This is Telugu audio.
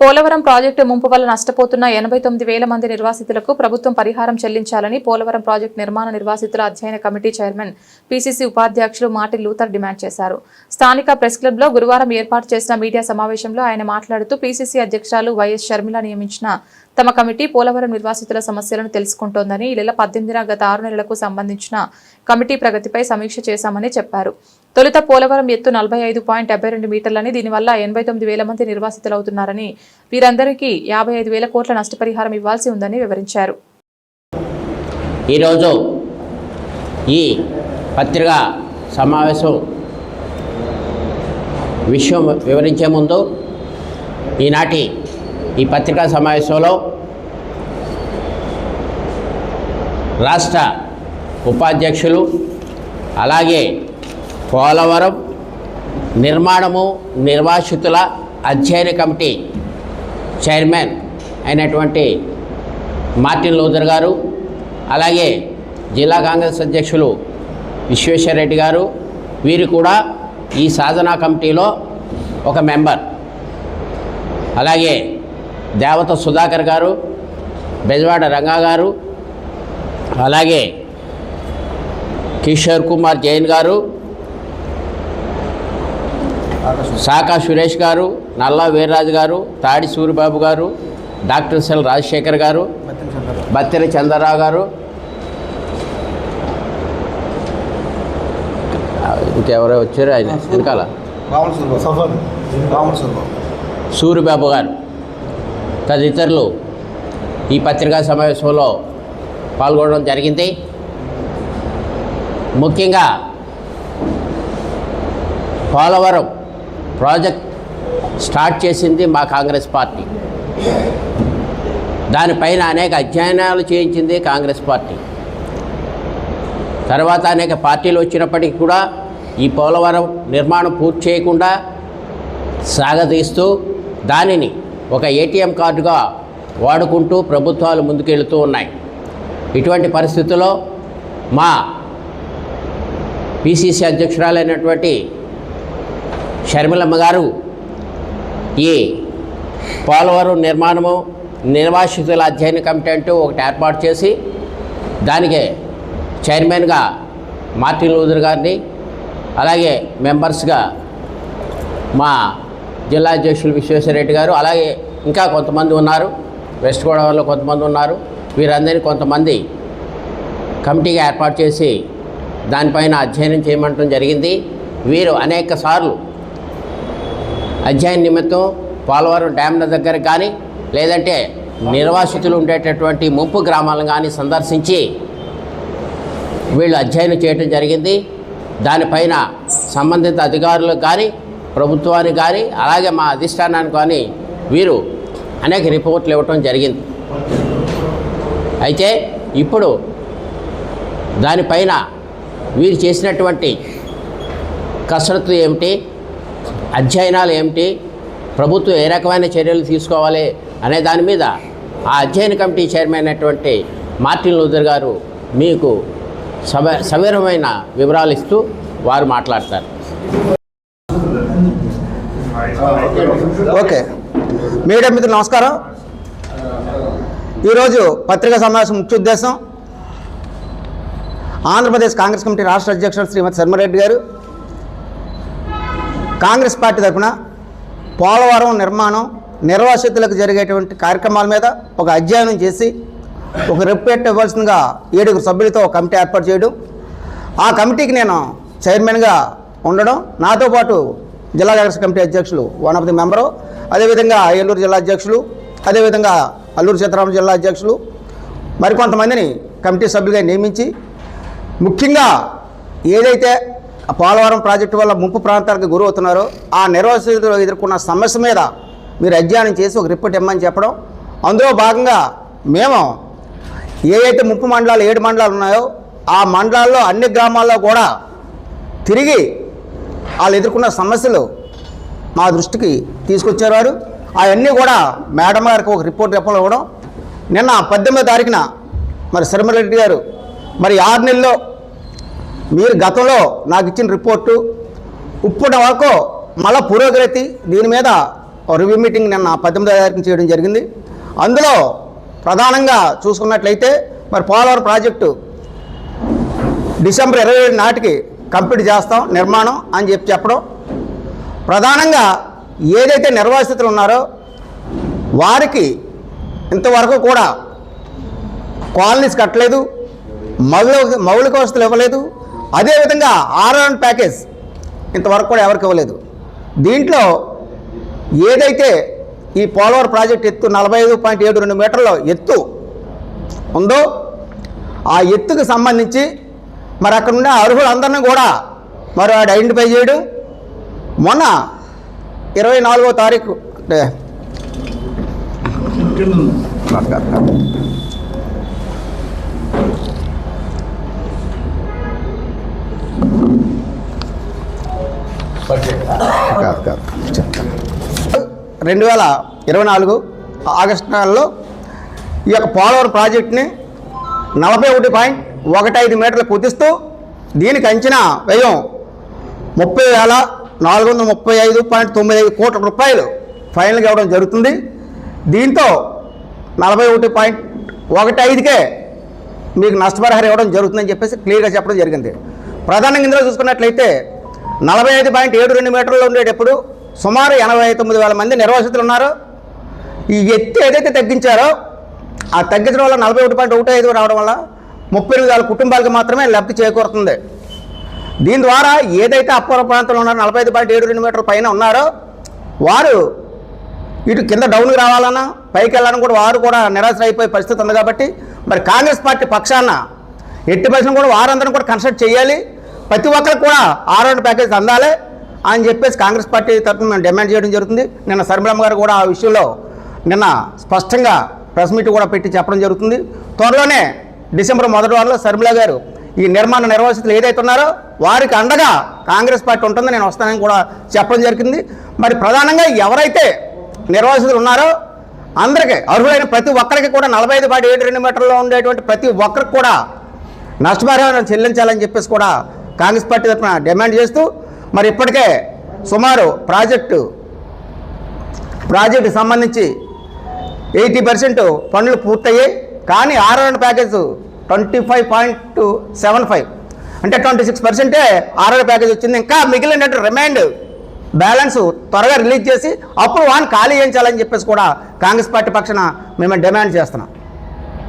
పోలవరం ప్రాజెక్టు ముంపు వల్ల నష్టపోతున్న ఎనభై తొమ్మిది వేల మంది నిర్వాసితులకు ప్రభుత్వం పరిహారం చెల్లించాలని పోలవరం ప్రాజెక్టు నిర్మాణ నిర్వాసితుల అధ్యయన కమిటీ చైర్మన్ పీసీసీ ఉపాధ్యక్షులు మాటి లూథర్ డిమాండ్ చేశారు. స్థానిక ప్రెస్ క్లబ్లో గురువారం ఏర్పాటు చేసిన మీడియా సమావేశంలో ఆయన మాట్లాడుతూ పీసీసీ అధ్యక్షురాలు వైఎస్ షర్మిల నియమించిన తమ కమిటీ పోలవరం నిర్వాసితుల సమస్యలను తెలుసుకుంటోందని ఈ నెల పద్దెనిమిదిన గత ఆరు నెలలకు సంబంధించిన కమిటీ ప్రగతిపై సమీక్ష చేశామని చెప్పారు. తొలుత పోలవరం ఎత్తు నలభై ఐదు పాయింట్ డెబ్బై రెండు మీటర్లని దీనివల్ల ఎనభై తొమ్మిది వేల మంది నిర్వాసితులవుతున్నారని వీరందరికీ యాభై ఐదు వేల కోట్ల నష్టపరిహారం ఇవ్వాల్సి ఉందని వివరించారు. ఈరోజు ఈ పత్రికా సమావేశం విషయం వివరించే ముందు ఈనాటి ఈ పత్రికా సమావేశంలో రాష్ట్ర ఉపాధ్యక్షులు అలాగే పోలవరం నిర్మాణము నిర్వాసితుల అధ్యయన కమిటీ చైర్మన్ అయినటువంటి మార్టిన్ లూథర్ గారు అలాగే జిల్లా కాంగ్రెస్ అధ్యక్షులు విశ్వేశ్వరరెడ్డి గారు వీరు కూడా ఈ సాధనా కమిటీలో ఒక మెంబర్. అలాగే దేవత సుధాకర్ గారు బెజవాడ రంగా గారు అలాగే కిషోర్ కుమార్ జైన్ గారు శాఖ సురేష్ గారు నల్లా వీర్రాజు గారు తాడి సూరిబాబు గారు డాక్టర్ సెల్ రాజశేఖర్ గారు బత్తెర చంద్రరావు గారు ఇంకెవరో వచ్చారు ఆయన వెనకాల? సూరిబాబు గారు. తదితరులు ఈ పత్రికా సమావేశంలో పాల్గొనడం జరిగింది. ముఖ్యంగా పోలవరం ప్రాజెక్ట్ స్టార్ట్ చేసింది మా కాంగ్రెస్ పార్టీ. దానిపైన అనేక అధ్యయనాలు చేయించింది కాంగ్రెస్ పార్టీ. తర్వాత అనేక పార్టీలు వచ్చినప్పటికీ కూడా ఈ పోలవరం నిర్మాణం పూర్తి చేయకుండా సాగదీస్తూ దానిని ఒక ఏటీఎం కార్డుగా వాడుకుంటూ ప్రభుత్వాలు ముందుకెళ్తూ ఉన్నాయి. ఇటువంటి పరిస్థితుల్లో మా పిసిసి అధ్యక్షురాలైనటువంటి షర్మిలమ్మ గారు ఈ పోలవరం నిర్మాణము నిర్వాసితుల అధ్యయన కమిటీ అంటూ ఒకటి ఏర్పాటు చేసి దానికి చైర్మన్గా మార్టిన్ లూథర్ గారిని అలాగే మెంబర్స్గా మా జిల్లా అధ్యక్షులు విశ్వేశ్వరరెడ్డి గారు అలాగే ఇంకా కొంతమంది ఉన్నారు. వెస్ట్ గోదావరిలో కొంతమంది ఉన్నారు. వీరందరినీ కొంతమంది కమిటీగా ఏర్పాటు చేసి దానిపైన అధ్యయనం చేయమంటం జరిగింది. వీరు అనేక సార్లు అధ్యయన నిమిత్తం పోలవరం డ్యామ్ల దగ్గర కానీ లేదంటే నిర్వాసితులు ఉండేటటువంటి ముంపు గ్రామాలను కానీ సందర్శించి వీళ్ళు అధ్యయనం చేయడం జరిగింది. దానిపైన సంబంధిత అధికారులకు కానీ ప్రభుత్వానికి కానీ అలాగే మా అధిష్టానానికి కానీ వీరు అనేక రిపోర్ట్లు ఇవ్వటం జరిగింది. అయితే ఇప్పుడు దానిపైన వీరు చేసినటువంటి కసరత్తు ఏమిటి అధ్యయనాలు ఏమిటి ప్రభుత్వం ఏ రకమైన చర్యలు తీసుకోవాలి అనే దాని మీద ఆ అధ్యయన కమిటీ చైర్మన్ అయినటువంటి మార్టిన్ లూథర్ గారు మీకు సవ సవివరమైన వివరాలు ఇస్తూ వారు మాట్లాడతారు. ఓకే. మీడియా మిత్రులు నమస్కారం. ఈరోజు పత్రికా సమావేశం ముఖ్య ఉద్దేశం ఆంధ్రప్రదేశ్ కాంగ్రెస్ కమిటీ రాష్ట్ర అధ్యక్షుడు శ్రీమతి శర్మరెడ్డి గారు కాంగ్రెస్ పార్టీ తరఫున పోలవరం నిర్మాణం నిర్వాసితులకు జరిగేటువంటి కార్యక్రమాల మీద ఒక అధ్యయనం చేసి ఒక రిపోర్ట్ ఇవ్వాల్సిందిగా ఏడుగురు సభ్యులతో ఒక కమిటీ ఏర్పాటు చేయడం. ఆ కమిటీకి నేను చైర్మన్గా ఉండడం. నాతో పాటు జిల్లా కాంగ్రెస్ కమిటీ అధ్యక్షులు వన్ ఆఫ్ ది మెంబరు అదేవిధంగా ఏలూరు జిల్లా అధ్యక్షులు అదేవిధంగా అల్లూరు సీతారామ జిల్లా అధ్యక్షులు మరికొంతమందిని కమిటీ సభ్యులుగా నియమించి ముఖ్యంగా ఏదైతే పోలవరం ప్రాజెక్టు వల్ల ముంపు ప్రాంతాలకు గురవుతున్నారో ఆ నిర్వాసితులు ఎదుర్కొన్న సమస్య మీద మీరు అధ్యయనం చేసి ఒక రిపోర్ట్ ఇమ్మని చెప్పడం. అందులో భాగంగా మేము ఏ అయితే ముంపు మండలాలు ఏడు మండలాలు ఉన్నాయో ఆ మండలాల్లో అన్ని గ్రామాల్లో కూడా తిరిగి వాళ్ళు ఎదుర్కొన్న సమస్యలు మా దృష్టికి తీసుకొచ్చారు వారు అవన్నీ కూడా మేడం గారికి ఒక రిపోర్ట్ చెప్పడం ఇవ్వడం నిన్న పద్దెనిమిదో తారీఖున మరి శర్మరెడ్డి గారు మరి ఆరు నెలల్లో మీరు గతంలో నాకు ఇచ్చిన రిపోర్టు ఇప్పటి వరకు మళ్ళా పురోగతి దీని మీద రివ్యూ మీటింగ్ నిన్న పద్దెనిమిదో తారీఖున చేయడం జరిగింది. అందులో ప్రధానంగా చూసుకున్నట్లయితే మరి పోలవరం ప్రాజెక్టు డిసెంబర్ ఇరవై ఏడు నాటికి కంప్లీట్ చేస్తాం నిర్మాణం అని చెప్పి చెప్పడం. ప్రధానంగా ఏదైతే నిర్వాసితులు ఉన్నారో వారికి ఇంతవరకు కూడా కాలనీస్ కట్టలేదు మౌలిక మౌలిక వసతులు ఇవ్వలేదు. అదేవిధంగా ఆర్ఆర్ ప్యాకేజ్ ఇంతవరకు కూడా ఎవరికి ఇవ్వలేదు. దీంట్లో ఏదైతే ఈ పోలవరం ప్రాజెక్ట్ ఎత్తు నలభై ఐదు పాయింట్ ఏడు రెండు మీటర్ల ఎత్తు ఉందో ఆ ఎత్తుకు సంబంధించి మరి అక్కడ ఉన్న అర్హులందరినీ కూడా మరి వాడు ఐడెంటిఫై చేయడం. మొన్న ఇరవై నాలుగో తారీఖు అంటే కాదు, కాదు, రెండు వేల ఇరవై నాలుగు ఆగస్టు నెలలో ఈ యొక్క పోలవరం ప్రాజెక్టుని నలభై ఒకటి పాయింట్ ఒకటి ఐదు మీటర్లు కుదిస్తూ దీనికి అంచనా వ్యయం ముప్పై వేల నాలుగు వందల ముప్పై ఐదు పాయింట్ తొమ్మిది ఐదు కోట్ల రూపాయలు ఫైనల్గా ఇవ్వడం జరుగుతుంది. దీంతో నలభై ఒకటి పాయింట్ ఒకటి ఐదుకే మీకు నష్టపరిహారం ఇవ్వడం జరుగుతుందని చెప్పేసి క్లియర్గా చెప్పడం జరిగింది. ప్రధానంగా ఇందులో చూసుకున్నట్లయితే నలభై ఐదు పాయింట్ ఏడు రెండు మీటర్లు ఉండేటప్పుడు సుమారు ఎనభై తొమ్మిది వేల మంది నిర్వాసితులు ఉన్నారు. ఈ ఎత్తు ఏదైతే తగ్గించారో ఆ తగ్గించడం వల్ల నలభై ఒకటి పాయింట్ ఒకటి ఐదు రావడం వల్ల ముప్పై ఎనిమిది వేల కుటుంబాలకు మాత్రమే లబ్ధి చేకూరుతుంది. దీని ద్వారా ఏదైతే అప్పర ప్రాంతంలో ఉన్నారో నలభై ఐదు పాయింట్ ఏడు రెండు మీటర్ల పైన ఉన్నారో వారు ఇటు కింద డౌన్కి రావాలన్నా పైకి వెళ్ళాలని కూడా వారు కూడా నిరాశ అయిపోయే పరిస్థితి ఉంది కాబట్టి మరి కాంగ్రెస్ పార్టీ పక్షాన ఎట్టి పరిస్థితులు కూడా వారందరిని కూడా కన్సల్ట్ చేయాలి. ప్రతి ఒక్కరికి కూడా ఆరోగ్య ప్యాకేజ్ అందాలి అని చెప్పేసి కాంగ్రెస్ పార్టీ తరఫున మేము డిమాండ్ చేయడం జరుగుతుంది. నిన్న శర్మిలమ్మ గారు కూడా ఆ విషయంలో నిన్న స్పష్టంగా ప్రెస్ మీట్ కూడా పెట్టి చెప్పడం జరుగుతుంది. త్వరలోనే డిసెంబర్ మొదటి వారంలో శర్మిల గారు ఈ నిర్మాణ నిర్వాసితులు ఏదైతే ఉన్నారో వారికి అండగా కాంగ్రెస్ పార్టీ ఉంటుందని నేను వస్తానని కూడా చెప్పడం జరిగింది. మరి ప్రధానంగా ఎవరైతే నిర్వాసితులు ఉన్నారో అందరికీ అర్హులైన ప్రతి ఒక్కరికి కూడా నలభై ఐదు పాటు ఏడు రెండు మీటర్లో ఉండేటువంటి ప్రతి ఒక్కరికి కూడా నష్టపరిహారం చెల్లించాలని చెప్పేసి కూడా కాంగ్రెస్ పార్టీ తరఫున డిమాండ్ చేస్తూ మరి ఇప్పటికే సుమారు ప్రాజెక్టు ప్రాజెక్టుకి సంబంధించి ఎయిటీ పర్సెంట్ పనులు పూర్తయ్యాయి. కానీ RR package twenty five point seven five. అంటే ట్వంటీ సిక్స్ పర్సెంటే ఆర్ఆర్ ప్యాకేజ్ వచ్చింది. ఇంకా మిగిలిన రిమైండ్ బ్యాలెన్స్ త్వరగా రిలీజ్ చేసి అప్పుడు వాన్ ఖాళీ చేయించాలని చెప్పేసి కూడా కాంగ్రెస్ పార్టీ పక్షాన మేము డిమాండ్ చేస్తున్నాం.